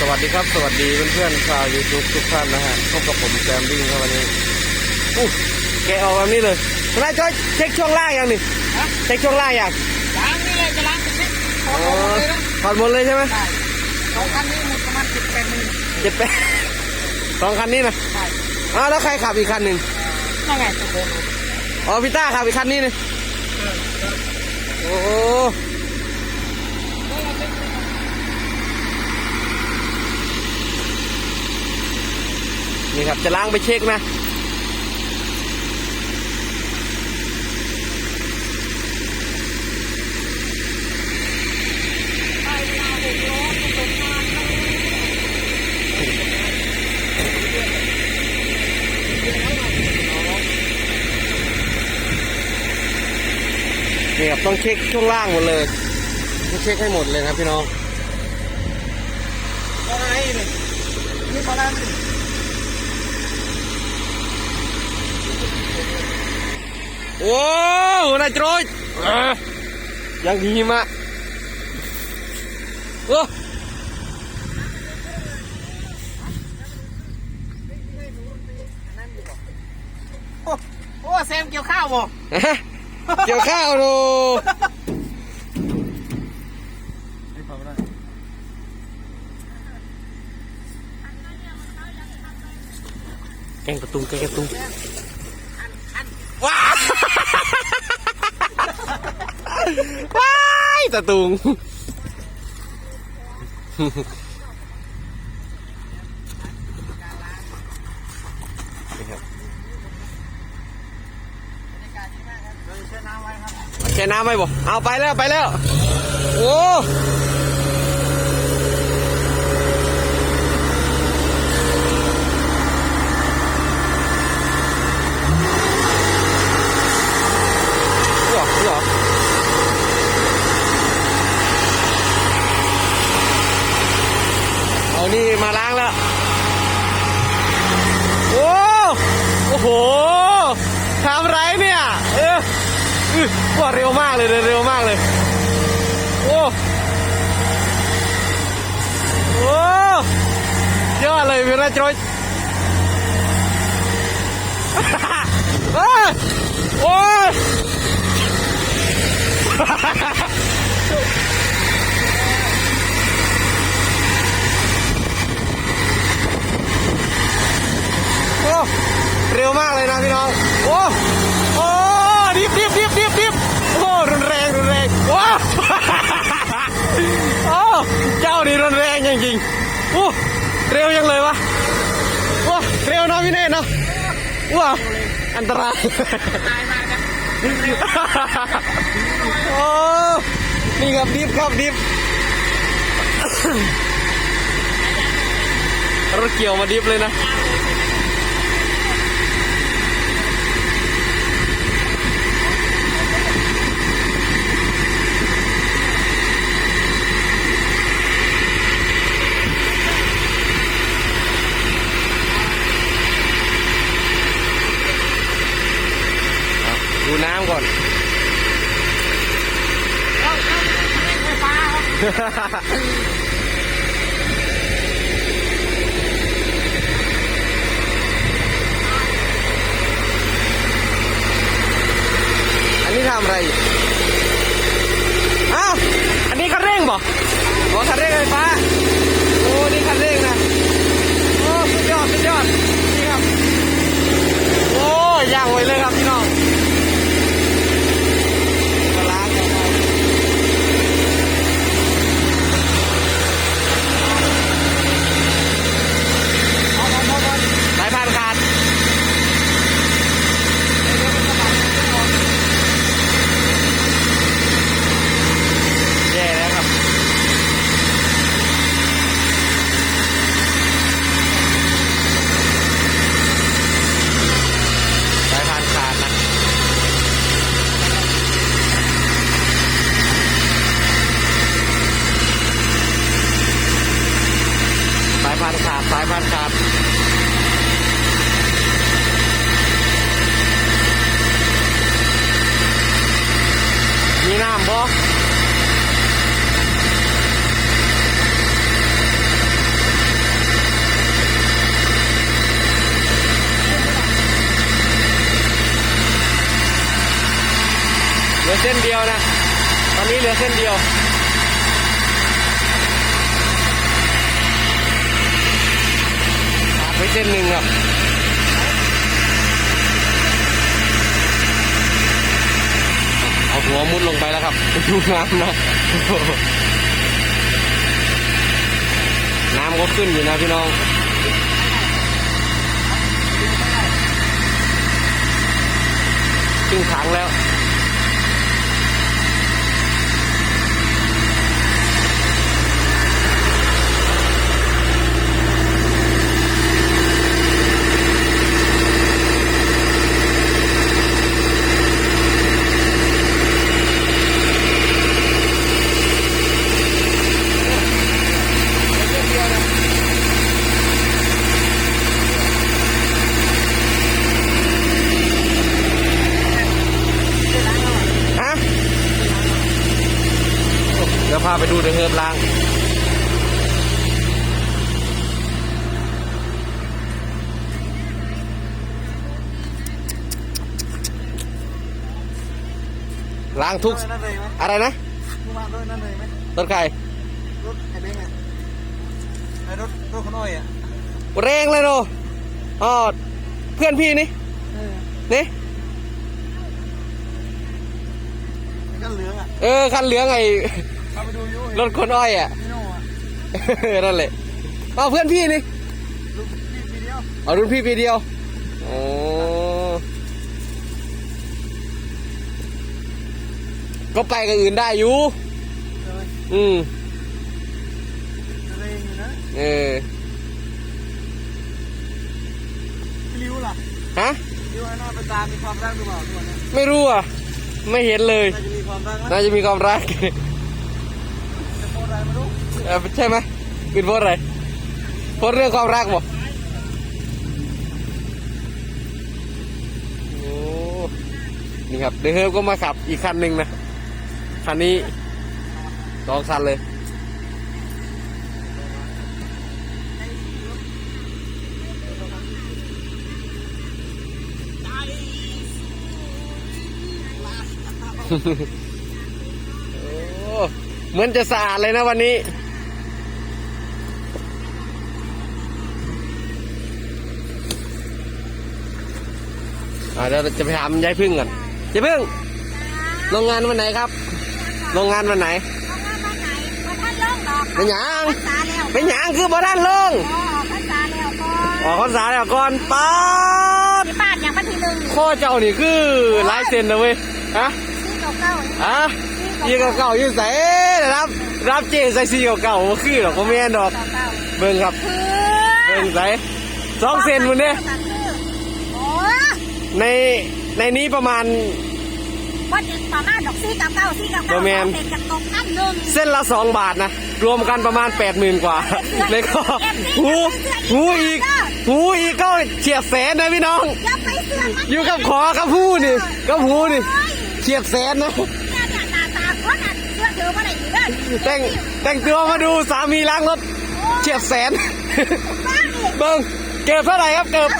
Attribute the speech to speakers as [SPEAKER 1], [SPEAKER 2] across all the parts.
[SPEAKER 1] สวัสดีครับ สวัสดีเพื่อนๆชาวยูทูบทุกท่านนะฮะพบกับผมแซมบิ้งครับวันนี้อู้แกะออกแบบนี้เลยนายช่วยเช็คช่วงล่างยังนี่
[SPEAKER 2] ฮะ
[SPEAKER 1] เช็คช่วงล่างยัง
[SPEAKER 2] ล้างนี่เลยจะล้างไปเช็คขอ
[SPEAKER 1] อ๋
[SPEAKER 2] ง
[SPEAKER 1] อ
[SPEAKER 2] เลยนะ
[SPEAKER 1] ถอดหมดเลยใช่ไหม
[SPEAKER 2] ใช่สองคันนี้หมดประมาณสิบแปดหมื่น
[SPEAKER 1] เจ็ดแปดสองคันนี้นะ
[SPEAKER 2] ใช่
[SPEAKER 1] อ้าวแล้วใครขับอีกคันหนึ่ง
[SPEAKER 2] นั่นไงตัวโกง
[SPEAKER 1] อ๋อพี่ต้าขับอีกคันนี้นี่โอ้โห นี่ครับ จะล้างไปเช็คนะ นี่ครับต้องเช็คช่วงล่างหมดเลยต้องเช็คให้หมดเลยครับพี่น้อง
[SPEAKER 2] อะไรนี่นี่พอแล้วนี่
[SPEAKER 1] โอ้โหนายโจยเอ้อยังดีมะโอ้
[SPEAKER 2] โอ้โอ้แซมเกี่ยวข้าวบ่
[SPEAKER 1] ฮะเกี่ยวข้าวดูแกงกระตุงแกงกระตุง ว้าวว้ายตะตุง
[SPEAKER 2] เชื่อน้ำไว้ครับ
[SPEAKER 1] แช่น้ำไหมบ่เอาไปแล้วไปแล้ว โอ้หรอหรอเอา นี่มาล้างแล้ว โอ้โอ้โหทำไรเนี่ยเอออือว่าเร็วมากเลยเร็วมากเลย โอ้โอ้ยอดเลยพี่นะจอยเอ้ยโอ้ย อ้เร็วมากเลยนะพี่น้องโอ้โอ้ดิบดิบดิบดิบดิบโอ้รุนแรงรุนแรงว้าโอ้เจ้านี่รุนแรงจริงๆโอ้เร็วยังเลยวะว้าเร็วนะพี่เนตรนะว้าอันตราย
[SPEAKER 2] ตายมานะ
[SPEAKER 1] โอ้นี่ครับดิฟครับดิฟรถเกี่ยวมาดิฟเลยนะ ดู น้ำก่อน
[SPEAKER 2] เอาเอาไฟฟ้าครับ
[SPEAKER 1] อันนี้ทำอะไรอยู่อ้าว อันนี้คันเร่งบ่อ๋อคันเร่งไฟฟ้า โอ้ นี่คันเร่งนะ โอ้สุดยอดสุดยอด นี่ครับ โอ้ย่างไว้เลยครับพี่น้องมาล้างกันไปเอาเอาเอาเอาสายพานขาด แย่แล้วครับ สายพานขาดนะ สายพานขาด สายพานขาด มีน้ำบ่ เส้นเดียวนะ ตอนนี้เหลือเส้นเดียวขาดไปเส้นหนึ่งครับเอาหัวมุดลงไปแล้วครับดูน้ำนะ น้ำก็ขึ้นอยู่นะพี่น้องครึ่งถังแล้ว ฮะ เดี๋ยวพาไปดูเดอะเฮิร์บล้างล้างทุก
[SPEAKER 2] นั่นเลยไหม
[SPEAKER 1] อะไรนะ
[SPEAKER 2] มึงมาด้วยนั่นเลยไหม
[SPEAKER 1] รถใคร
[SPEAKER 2] รถไอ้เบ้งอะไอ้รถรถขน้อยอะ
[SPEAKER 1] แรงเลยโนอ๋อเพื่อนพี่นี่
[SPEAKER 2] เออ
[SPEAKER 1] นี่
[SPEAKER 2] ไอ้กันเหลืองอะ
[SPEAKER 1] เออคันเหลืองไอ้
[SPEAKER 2] พาไปดูอยู
[SPEAKER 1] รถคนอ้อยอะ
[SPEAKER 2] พี่โน่อะ
[SPEAKER 1] นั่นแหละเอาเพื่อนพี่นี่
[SPEAKER 2] ลูกพี่ปีเดียว
[SPEAKER 1] เอารุ่นพี่ปีเดียวโอ้ก็ไปกับอื่นได้อยู่
[SPEAKER 2] เลย
[SPEAKER 1] อืม
[SPEAKER 2] เลงอยู่นะ
[SPEAKER 1] เออ
[SPEAKER 2] พี่ริ้วล่ะ
[SPEAKER 1] ฮะ
[SPEAKER 2] ริ้วให้หน้าไปตามมีความรักหรือเปล่าทุกวันนี้
[SPEAKER 1] ไม่รู้อะ ไม่เห็นเลย
[SPEAKER 2] น่าจะมีความรักนะ
[SPEAKER 1] น่าจะมีความรัก
[SPEAKER 2] จะโพสอะไรไม่รู้
[SPEAKER 1] เออใช่ไหมป็นโพสอะไรโพสเรื่องความรักบ่โอ้นี่ครับเดี๋ยวเฮิร์ก็มาขับอีกคันหนึ่งนะคันนี้สองคันเลยโอ้ เหมือนจะสะอาดเลยนะวันนี้อ่าเดี๋ยวเราจะไปถามยายพึ่งก่อนยายพึ่ง โรงงานวันไหนครับ โรงงานวันไหน
[SPEAKER 3] เอามาไหนมาท่านลงดอก
[SPEAKER 1] เป็นหยัง
[SPEAKER 3] ภาษาแล้ว
[SPEAKER 1] เป็นหยังคือบ่ท่านลง
[SPEAKER 3] อ๋อภาษาแล้วก็
[SPEAKER 1] ออกพรรษาแล้วก่อนป๊าด
[SPEAKER 3] ที่บ้านอย่างพันทีหนึ่ง
[SPEAKER 1] ข้อเจ้านี่คือลายเซ็นนะเว้ยฮะ
[SPEAKER 3] ที่เก่าเก่า
[SPEAKER 1] ฮะสีเก่าๆอยู่ใส่ รับ รับเจใส่สีเก่าๆบ่คือหรอกบ่แม่นดอก
[SPEAKER 3] เก่าเก่า
[SPEAKER 1] เบิ่งครับ
[SPEAKER 3] คือ
[SPEAKER 1] เบิ่งใส่สองเซนมันเนี่ย
[SPEAKER 3] โอ้
[SPEAKER 1] ในในนี้ประมาณ
[SPEAKER 3] ว่าจะประมาณดอกซี่เก่าเก่าซี่เก่า
[SPEAKER 1] บ่
[SPEAKER 3] เก่า
[SPEAKER 1] แม่น
[SPEAKER 3] เสร็จกับตกนั่นหนึ่ง
[SPEAKER 1] เส้นละสองบาทนะ รวมกันประมาณแปดหมื่นกว่า แล้วก็หูหูอีกหูอีกก็เฉียดแสนนะพี่น้อง
[SPEAKER 3] อย่าไปเสือกมัน
[SPEAKER 1] อยู่กับขอกับหูนี่กับหูนี่เฉียดแสนนะ
[SPEAKER 3] เสื้อถือมาไหนอยู่เด้อ
[SPEAKER 1] แต่งแต่งตัวมาดูสามีล้างรถเฉียดแสน
[SPEAKER 3] บ้าอีก
[SPEAKER 1] เบิ้งเก็บเท่าไหร่ครับเก็บ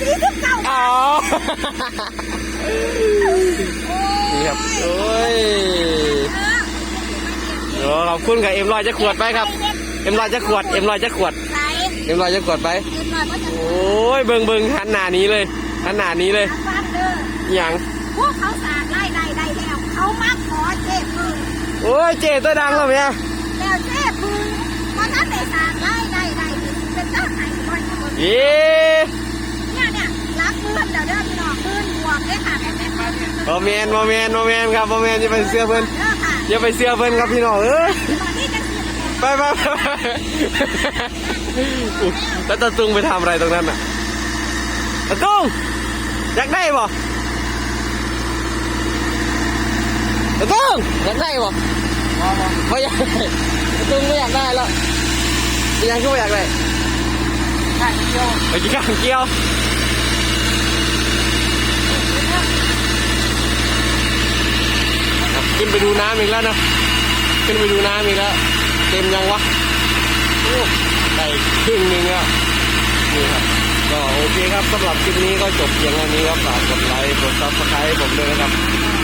[SPEAKER 3] สี่สิบเก้า
[SPEAKER 1] อ๋อนี่ครับโอ้ยโอ้ขอบคุณกับเอ็มรอยจะขวดไปครับ เอ็มรอยจะขวด เอ็มรอยจะขวด
[SPEAKER 3] ใส่
[SPEAKER 1] เอ็มรอยจะขวดไป
[SPEAKER 3] เงินหน่อยก็จะ
[SPEAKER 1] โอ้ยเบิงเบิงหันหน้านี้เลยหันหน้านี้เลย
[SPEAKER 3] ฟังเด้อ
[SPEAKER 1] อหย่าง
[SPEAKER 3] พวกเขาสาดไล่ไล่ไล่แล้ว เขามาขอเจ็บมือ
[SPEAKER 1] โอ้ยเจตัวดังแล้วเนี่ย
[SPEAKER 3] แล้วเจ็บมือมันนั้นได้สาดไล่ไล่ไล่เป็นเจ้าไหนบ่อยจังเลย
[SPEAKER 1] เย้
[SPEAKER 3] เนี่ยเนี่ยรับมือเดี๋ยวเด้อพี่น้องมือบวกเลยค่ะแม่แม่แม่เด้อ
[SPEAKER 1] โมเมนโมเมนโมเมนครับโมเมนอย่าไปเสื้อเพิ่น
[SPEAKER 3] ค่ะ
[SPEAKER 1] อย่าไปเสื้อเพิ่นครับพี่น้องเออ
[SPEAKER 3] ตอนนี้จะเสียแม่
[SPEAKER 1] ไปไปไปไปอุ๊ยแล้วตาตุงไปทำอะไรตรงนั้นอะตาตุงอยากได้บ่ ไอ้ตุ้งอยากได้บ่ไม่อยากได้ไอ้ตุ้งไม่อยากได้แล้วเป็นยังก็ไม่อยากได้
[SPEAKER 2] ข้างเกี้ยว
[SPEAKER 1] ไปกินข้างเกี้ยวขึ้นไปดูน้ำอีกแล้วนะขึ้นไปดูน้ำอีกแล้ว เต็มยังวะโอ้ใส่ครึ่งนึงอะนี่ครับก็โอเคครับสำหรับคลิปนี้ก็จบเพียงเท่านี้ครับฝากกดไลค์กดซับสไครต์ผมด้วยนะครับ